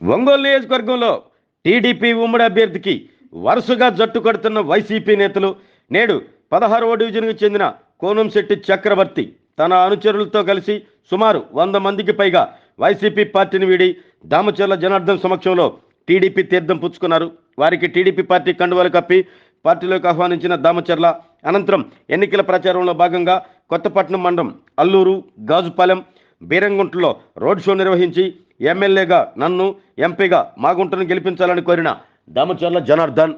ఒంగోలు నియోజకవర్గంలో టీడీపీ ఉమ్మడి అభ్యర్థికి వరుసగా జట్టు కడుతున్న వైసీపీ నేతలు నేడు పదహారవ డివిజన్కు చెందిన కోనంశెట్టి చక్రవర్తి తన అనుచరులతో కలిసి సుమారు వంద మందికి పైగా వైసీపీ పార్టీని వీడి దామచర్ల జనార్దన్ సమక్షంలో టీడీపీ తీర్థం పుచ్చుకున్నారు. వారికి టీడీపీ పార్టీ కండువాలు కప్పి పార్టీలోకి ఆహ్వానించిన దామచర్ల అనంతరం ఎన్నికల ప్రచారంలో భాగంగా కొత్తపట్నం మండలం అల్లూరు గాజుపాలెం బీరంగుంటలో రోడ్ షో నిర్వహించి ఎమ్మెల్యేగా నన్ను ఎంపీగా మాగుంటను గెలిపించాలని కోరిన దామచర్ల జనార్దన్.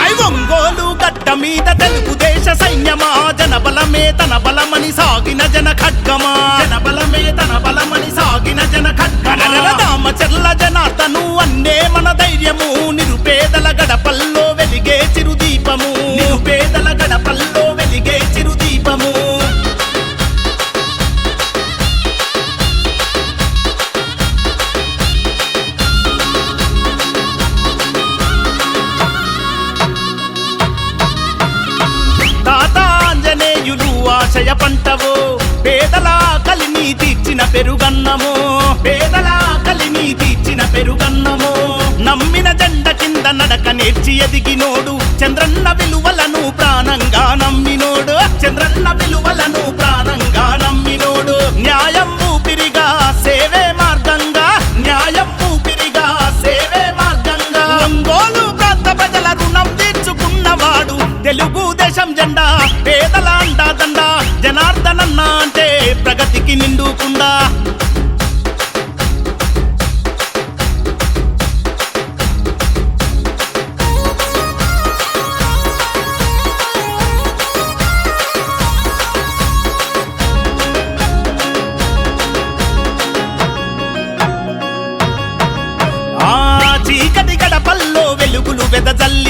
ఐ ఒంగోలు మీద తెలుగుదేశ సైన్యమా జనబలమే తన బలమని సాగిన జన ఖడ్గమా జనబలమే తన బలమని ఖడ్గమా రామచర్ల జనార్దను అన్నే మన ధైర్యము నిరు నేర్చి ఎదిగినోడు చంద్రన్న విలువలను ప్రాణంగా నమ్మినోడు చంద్రన్న విలువలను ప్రాణంగా నమ్మినోడు. న్యాయం ఊపిరిగా సేవే మార్గంగా న్యాయం ఊపిరిగా సేవే మార్గంగా. ఒంగోలు ప్రాంత ప్రజల రుణం తీర్చుకున్నవాడు తెలుగు దేశం జెండా పేదల అండా దండా జనార్దనన్న అంటే ప్రగతికి నిండుకుండా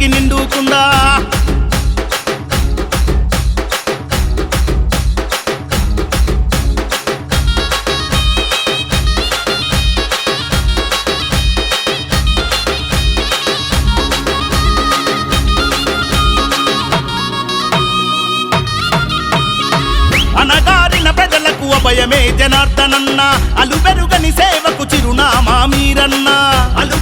ప్రగతికి నిండుకుందా అనగారిన ప్రజలకు అభయమే జనార్దనన్న అలుబెరుగని సేవకు చిరునామా మీరన్న. అలు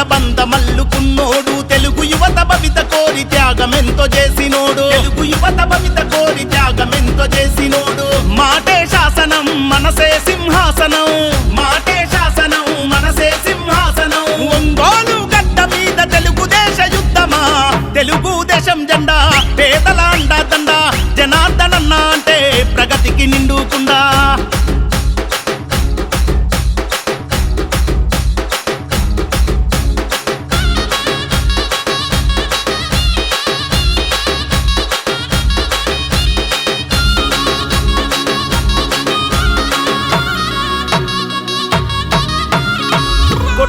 బలహీనుల బంధమల్లుకున్నోడు తెలుగు యువత భవిత కోరి త్యాగమెంతో చేసినోడు. తెలుగు యువత భవిత కోరి త్యాగమెంతో చేసినోడు. మాటే శాసనం మనసే సింహాసనం. మాటే శాసనం మనసే సింహాసనం. ఒంగోలు గడ్డ మీద తెలుగుదేశ యుద్ధమా? తెలుగుదేశం జెండా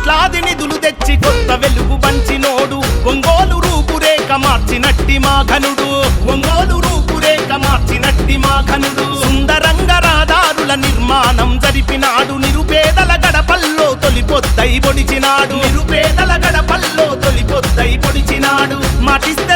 కోట్లాది నిధులు తెచ్చి కొత్త వెలుగు పంచినోడు ఒంగోలు రూపురేఖ మార్చినట్టి మా ఘనుడు. ఒంగోలు రూపురేఖ మార్చినట్టి మా ఘనుడు. సుందరంగ రహదారుల నిర్మాణం జరిపినాడు. నిరుపేదల గడపల్లో తొలి పొద్దై పొడిచినాడు. నిరుపేదల గడపల్లో తొలి పొద్దై పొడిచినాడు. మాటిస్తే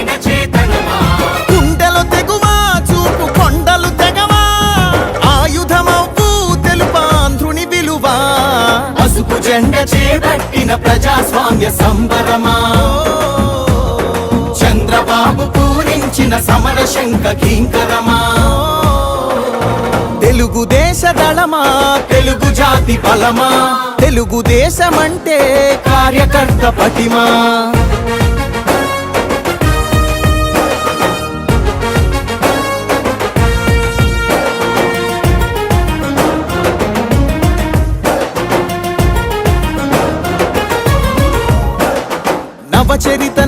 సంబరమా? చంద్రబాబు పూరించిన సమర శంఖ కింకరమా? తెలుగుదేశ దళమా? తెలుగు జాతి బలమా? తెలుగుదేశమంటే కార్యకర్త పటిమా?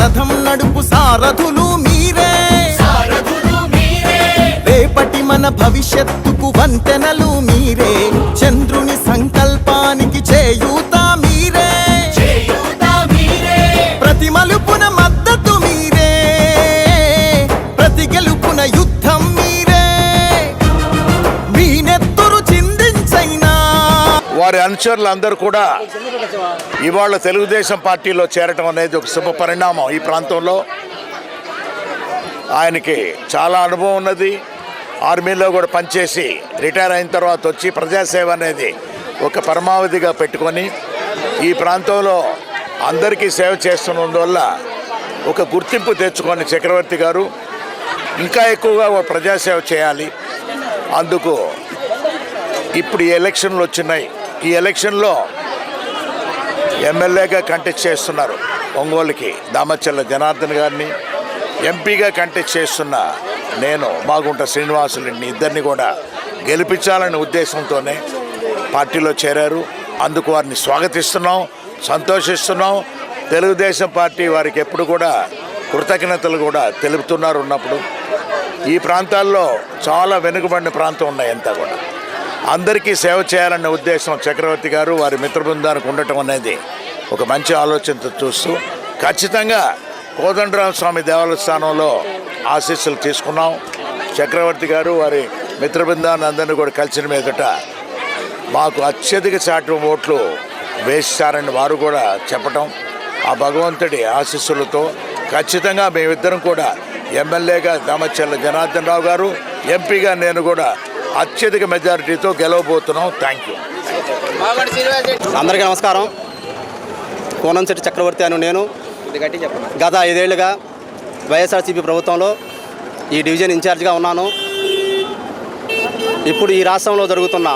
రథం నడుపు సారథులు మీరే. రేపటి మన భవిష్యత్తుకు వంతెనలు మీరే. చంద్రుని సంకల్పానికి చేయూత వారి అనుచరులు అందరూ కూడా ఇవాళ తెలుగుదేశం పార్టీలో చేరటం అనేది ఒక శుభ పరిణామం ఈ ప్రాంతంలో. ఆయనకి చాలా అనుభవం ఉన్నది. ఆర్మీలో కూడా పనిచేసి రిటైర్ అయిన తర్వాత వచ్చి ప్రజాసేవ అనేది ఒక పరమావధిగా పెట్టుకొని ఈ ప్రాంతంలో అందరికీ సేవ చేస్తున్నందువల్ల ఒక గుర్తింపు తెచ్చుకొని చక్రవర్తి గారు ఇంకా ఎక్కువగా ప్రజాసేవ చేయాలి. అందుకు ఇప్పుడు ఈ ఎలక్షన్లు వచ్చినాయి. ఈ ఎలక్షన్లో ఎమ్మెల్యేగా కంటెస్ట్ చేస్తున్నారు ఒంగోలుకి దామచల్ల జనార్దన్ గారిని ఎంపీగా కంటెస్ట్ చేస్తున్న నేను మాగుంట శ్రీనివాసులని ఇద్దరిని కూడా గెలిపించాలనే ఉద్దేశంతోనే పార్టీలో చేరారు. అందుకు వారిని స్వాగతిస్తున్నాం సంతోషిస్తున్నాం. తెలుగుదేశం పార్టీ వారికి ఎప్పుడు కూడా కృతజ్ఞతలు కూడా తెలుపుతున్నారు ఉన్నప్పుడు. ఈ ప్రాంతాల్లో చాలా వెనుకబడిన ప్రాంతం ఉన్నాయి అంతా కూడా. అందరికీ సేవ చేయాలన్న ఉద్దేశం చక్రవర్తి గారు వారి మిత్రబృందానికి ఉండటం అనేది ఒక మంచి ఆలోచనతో చూస్తూ ఖచ్చితంగా కోదండరామ స్వామి దేవాలయ స్థానంలో ఆశీస్సులు తీసుకున్నాం. చక్రవర్తి గారు వారి మిత్రబృందాన్ని అందరినీ కూడా కలిసిన మీదట మాకు అత్యధిక శాతం ఓట్లు వేస్తారని వారు కూడా చెప్పటం ఆ భగవంతుడి ఆశీస్సులతో ఖచ్చితంగా మేమిద్దరం కూడా ఎమ్మెల్యేగా దామచల్ల జనార్దన్ రావు గారు ఎంపీగా నేను కూడా అత్యధిక మెజారిటీతో గెలవబోతున్నాం. థ్యాంక్ యూ అందరికీ నమస్కారం. కోనంశెట్టి చక్రవర్తి అని నేను. గత ఐదేళ్ళుగా వైఎస్ఆర్సీపీ ప్రభుత్వంలో ఈ డివిజన్ ఇన్ఛార్జ్గా ఉన్నాను. ఇప్పుడు ఈ రాష్ట్రంలో జరుగుతున్న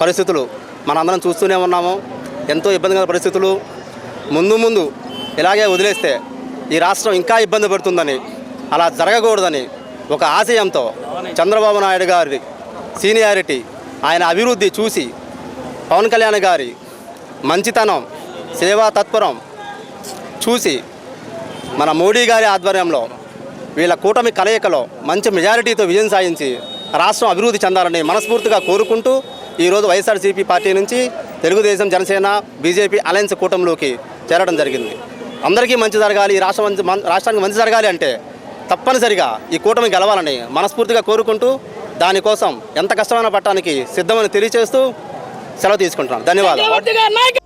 పరిస్థితులు మనందరం చూస్తూనే ఉన్నాము. ఎంతో ఇబ్బందికర పరిస్థితులు. ముందు ముందు ఇలాగే వదిలేస్తే ఈ రాష్ట్రం ఇంకా ఇబ్బంది పడుతుందని అలా జరగకూడదని ఒక ఆశయంతో చంద్రబాబు నాయుడు గారి సీనియారిటీ ఆయన అభివృద్ధి చూసి పవన్ కళ్యాణ్ గారి మంచితనం సేవా తత్పరం చూసి మన మోడీ గారి ఆధ్వర్యంలో వీళ్ళ కూటమి కలయికలో మంచి మెజారిటీతో విజయం సాధించి రాష్ట్రం అభివృద్ధి చెందాలని మనస్ఫూర్తిగా కోరుకుంటూ ఈరోజు వైఎస్ఆర్సీపీ పార్టీ నుంచి తెలుగుదేశం జనసేన బీజేపీ అలయన్స్ కూటమిలోకి చేరడం జరిగింది. అందరికీ మంచి జరగాలి ఈ రాష్ట్రం రాష్ట్రానికి మంచి జరగాలి అంటే తప్పనిసరిగా ఈ కూటమి గెలవాలని మనస్ఫూర్తిగా కోరుకుంటూ దానికోసం ఎంత కష్టమైన పట్టడానికి సిద్ధమని తెలియచేస్తూ సెలవు తీసుకుంటున్నాను. ధన్యవాదాలు.